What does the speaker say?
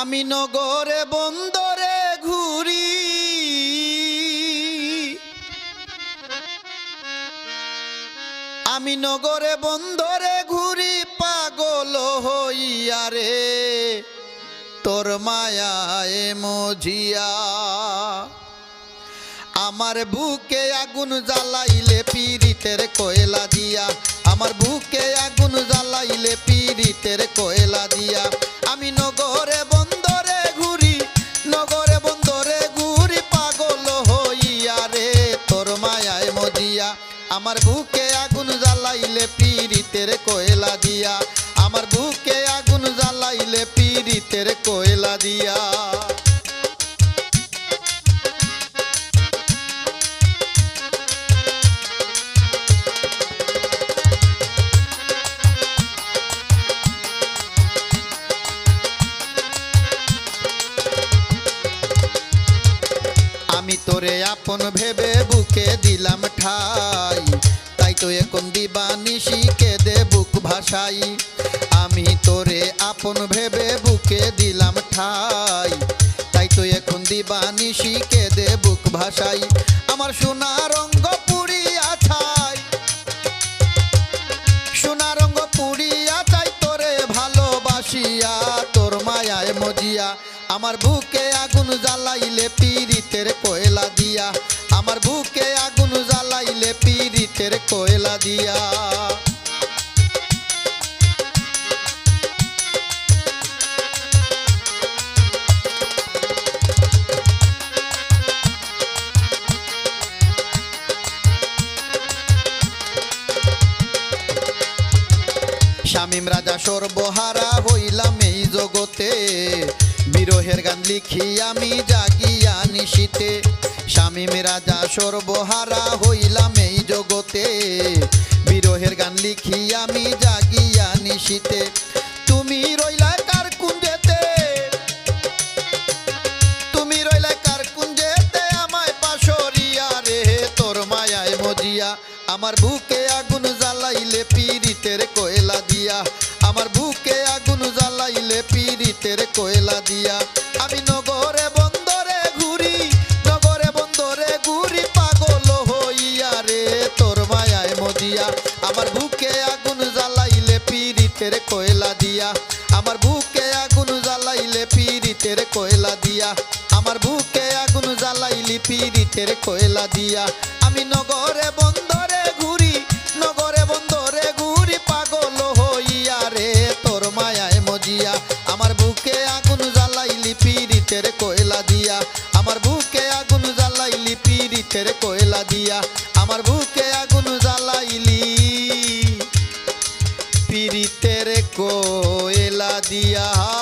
আমি নগরে বন্দরে ঘুরি। আমি নগরে বন্দরে ঘুরি, পাগল হইয়া রে। তোর মায়ায় মজিয়া। আমার বুকে আগুন জ্বালাইলে পীড়িতের কয়লা দিয়া। আমার বুকে আগুন জ্বালাইলে পীড়িতের কয়লা দিয়া। আমার বুকে আগুন জ্বালাইলে পীড়িতের কয়লা দিয়া। আমি তোরে আপন ভেবে বুকে দিলাম ঠাই। তাই তো এখন দিবানি শিখে দে বুক ভাসাই। আমি তোরে আপন ভেবে বুকে দিলাম ঠাই। তাই তো এখন দিবানি শিখে দে বুক ভাসাই। আমার সোনা রঙ্গ পুরিয়া ছাই। সোনা রঙ্গ পুরিয়া চাই তোরে ভালোবাসিয়া, তোর মায়ায় মজিয়া। আমার বুকে আগুন জ্বালাইলে পীড়িতের কয়লা দিয়া, আমার বুকে আগুন জ্বালাইলে পীড়িতের কয়লা দিয়া। শামিম রাজা সর্বহারা হইলাম এই জগতে, বিরহের গান লিখি আমি জাগিয়া নিশিতে। শামিম রাজা সর্বহারা হইলাম এই জগতে। বিরহের গান লিখি আমি, জাগিয়া নিশিতে। তুমি রইলা কার কুঞ্জেতে? তুমি রইলে কার কুঞ্জেতে? আমায় পাশরিয়া রে, তোর মায়ায় মজিয়া। আমার বুকে আগুন জ্বালাইলে পীড়িতের কয়লা দিয়া। আমার বুকে আগুন জ্বালাইলে পীড়িতের কয়লা দিয়া। আমি নগরে পীড়িতের কয়লা দিয়া। আমার বুকে আগুন জ্বালাইলে পীড়িতের কয়লা দিয়া। আমার বুকে আগুন জ্বালাইলি পীড়িতের কয়লা দিয়া। আমি নগরে বন্দরে ঘুরি, নগরে বন্দরে ঘুরি পাগল হইয়া রে তোর মায়ায় মজিয়া। আমার বুকে আগুন জ্বালাইলি পীড়িতের কয়লা দিয়া। আমার বুকে আগুন জ্বালাইলি পীড়িতের কয়লা দিয়া। আমার বুকে আগুন পীড়িতের কোয়লা দিয়া